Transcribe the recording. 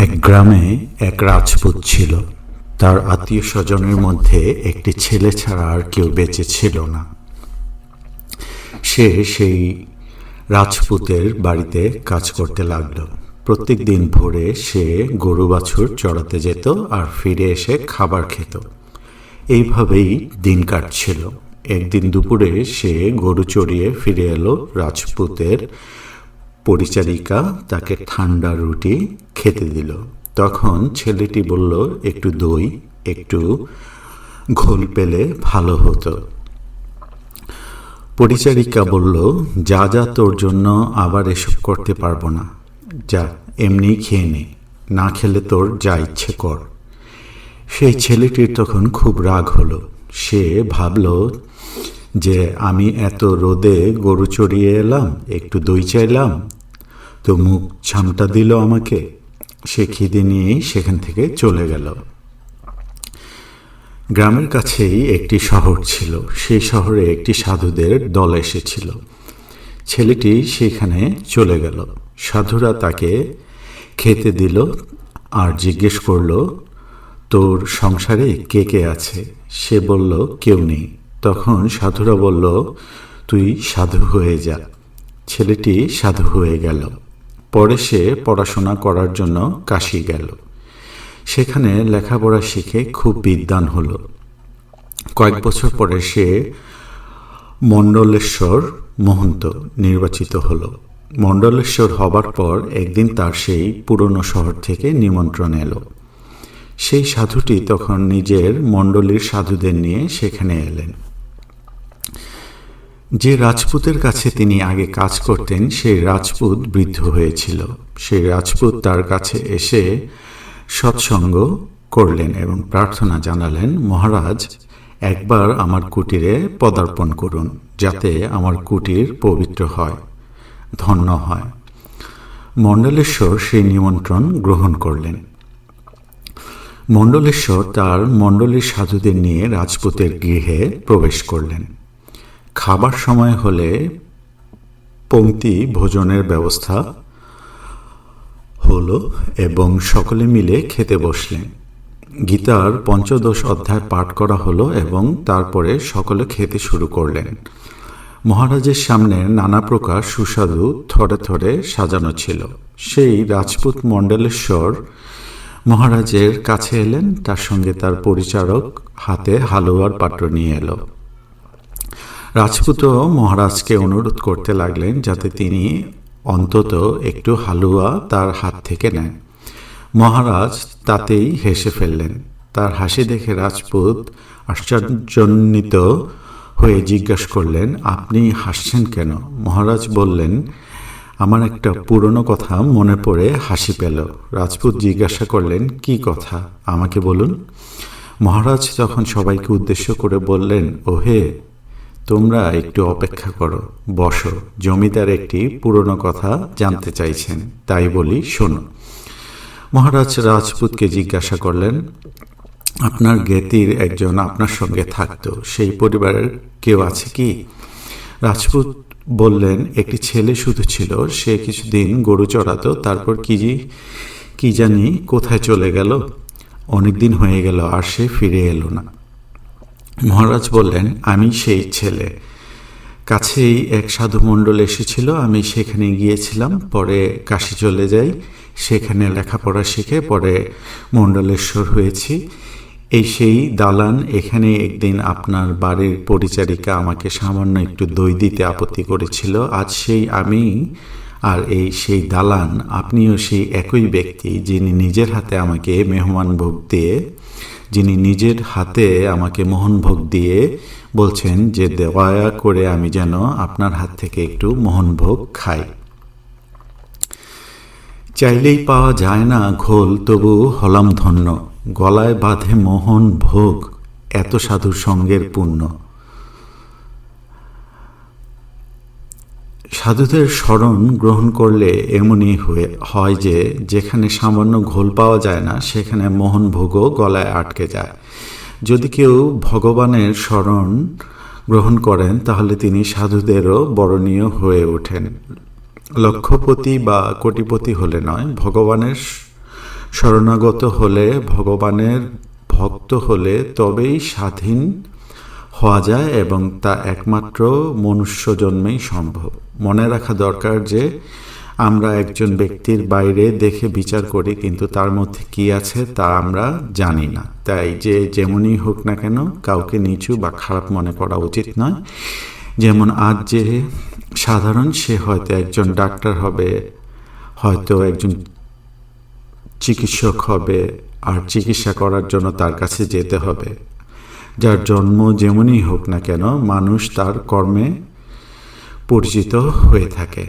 এক গ্রামে এক রাজপুত ছিল। তার আত্মীয় স্বজনের মধ্যে একটি ছেলে ছাড়া আর কেউ বেঁচে ছিল না। সে সেই রাজপুতের বাড়িতে কাজ করতে লাগল। প্রত্যেক দিন ভোরে সে গরু বাছুর চড়াতে যেত আর ফিরে এসে খাবার খেত। এইভাবেই দিন কাটছিল। একদিন দুপুরে সে গরু চড়িয়ে ফিরে এলো রাজপুতের পরিচারিকা তাকে ঠান্ডা রুটি খেতে দিল। তখন ছেলেটি বলল, একটু দই, একটু ঘোল পেলে ভালো হতো। পরিচারিকা বলল, যা যা, তোর জন্য আবার এসব করতে পারব না। যা, এমনি খেয়ে নে। না খেলে তোর যা ইচ্ছে কর। সেই ছেলেটির তখন খুব রাগ হলো। সে ভাবল যে, আমি এত রোদে গরু চড়িয়ে এলাম, একটু দই চাইলাম তো মুখ ছামটা দিল আমাকে। সে খিদে নিয়েই সেখান থেকে চলে গেল। গ্রামের কাছেই একটি শহর ছিল। সেই শহরে একটি সাধুদের দল এসেছিল। ছেলেটি সেখানে চলে গেল। সাধুরা তাকে খেতে দিল আর জিজ্ঞেস করল, তোর সংসারে কে কে আছে? সে বলল, কেউ নেই। তখন সাধুরা বলল, তুই সাধু হয়ে যা। ছেলেটি সাধু হয়ে গেল। পরে সে পড়াশোনা করার জন্য কাশি গেল। সেখানে লেখাপড়া শিখে খুব বিদ্বান হলো। কয়েক বছর পরে সে মণ্ডলেশ্বর মহন্ত নির্বাচিত হলো। মণ্ডলেশ্বর হবার পর একদিন তার সেই পুরনো শহর থেকে নিমন্ত্রণ এলো। সেই সাধুটি তখন নিজের মণ্ডলীর সাধুদের নিয়ে সেখানে এলেন। যে রাজপুতের কাছে তিনি আগে কাজ করতেন, সেই রাজপুত বৃদ্ধ হয়েছিল। সেই রাজপুত তার কাছে এসে সৎসঙ্গ করলেন এবং প্রার্থনা জানালেন, মহারাজ, একবার আমার কুটিরে পদার্পণ করুন, যাতে আমার কুটির পবিত্র হয়, ধন্য হয়। মণ্ডলেশ্বর সেই নিমন্ত্রণ গ্রহণ করলেন। মণ্ডলেশ্বর তার মণ্ডলীর সাধুদের নিয়ে রাজপুতের গৃহে প্রবেশ করলেন। খাবার সময় হলে পংক্তি ভোজনের ব্যবস্থা হলো এবং সকলে মিলে খেতে বসলেন। গীতার পঞ্চদশ অধ্যায় পাঠ করা হলো এবং তারপরে সকলে খেতে শুরু করলেন। মহারাজের সামনে নানা প্রকার সুস্বাদু থরে থরে সাজানো ছিল। সেই রাজপুত মণ্ডলেশ্বর মহারাজের কাছে এলেন, তার সঙ্গে তার পরিচারক হাতে হালুয়ার পাত্র নিয়ে এলো। রাজপুতও মহারাজকে অনুরোধ করতে লাগলেন যাতে তিনি অন্তত একটু হালুয়া তার হাত থেকে নেন। মহারাজ তাতেই হেসে ফেললেন। তার হাসি দেখে রাজপুত আশ্চর্যজনিত হয়ে জিজ্ঞাসা করলেন, আপনি হাসছেন কেন? মহারাজ বললেন, আমার একটা পুরনো কথা মনে পড়ে হাসি পেল। রাজপুত জিজ্ঞাসা করলেন, কি কথা? আমাকে বলুন? মহারাজ তখন সবাইকে উদ্দেশ্য করে বললেন, ওহে তোমরা একটু অপেক্ষা করো, বসো। জমিদার একটি পুরনো কথা জানতে চাইছেন, তাই বলি, শোনো। মহারাজ রাজপুতকে জিজ্ঞাসা করলেন, আপনার জ্ঞাতির একজন আপনার সঙ্গে থাকতো, সেই পরিবারের কেউ আছে কি? রাজপুত বললেন, একটি ছেলে শুধু ছিল, সে কিছুদিন গরু চড়াতো, তারপর কি কি জানি কোথায় চলে গেল, অনেকদিন হয়ে গেল, আর সে ফিরে এলো না। মহারাজ বললেন, আমি সেই ছেলে। কাছেই এক সাধু মণ্ডল এসেছিল, আমি সেখানে গিয়েছিলাম, পরে কাশি চলে যাই, সেখানে লেখাপড়া শিখে পরে মণ্ডলেশ্বর হয়েছি। এই সেই দালান, এখানে একদিন আপনার বাড়ির পরিচারিকা আমাকে সামান্য একটু দই দিতে আপত্তি করেছিল, আজ সেই আমি আর এই সেই দালান, আপনিও সেই একই ব্যক্তি যিনি নিজের হাতে আমাকে মেহমান ভোগ দিয়ে যিনি নিজের হাতে আমাকে মোহনভোগ দিয়ে বলছেন যে, দয়া করে আমি যেন আপনার হাত থেকে একটু মোহনভোগ খাই। চাইলেই পাওয়া যায় না ঘোল, তবু হলাম ধন্য গলায় বাঁধে মোহন ভোগ এত সাধুর সঙ্গের পুণ্য। সাধুদের স্মরণ গ্রহণ করলে এমনই হয়ে হয় যে যেখানে সামান্য ঘোল পাওয়া যায় না, সেখানে মোহন ভোগও গলায় আটকে যায়। যদি কেউ ভগবানের স্মরণ গ্রহণ করেন, তাহলে তিনি সাধুদেরও বরণীয় হয়ে ওঠেন। লক্ষপতি বা কোটিপতি হলে নয়, ভগবানের শরণাগত হলে ভগবানের ভক্ত হলে তবেই স্বাধীন হওয়া যায় এবং তা একমাত্র মনুষ্য জন্মেই সম্ভব। মনে রাখা দরকার যে, আমরা একজন ব্যক্তির বাইরে দেখে বিচার করি, কিন্তু তার মধ্যে কি আছে তা আমরা জানি না। তাই যে যেমনই হোক না কেন, কাউকে নিচু বা খারাপ মনে করা উচিত নয়। যেমন আজ যে সাধারণ, সে হয়তো একজন ডাক্তার হবে, হয়তো একজন চিকিৎসক হবে, আর চিকিৎসা করার জন্য তার কাছে যেতে হবে। যার জন্ম যেমনই হোক না কেন মানুষ তার কর্মে পরিচিত হয়ে থাকে।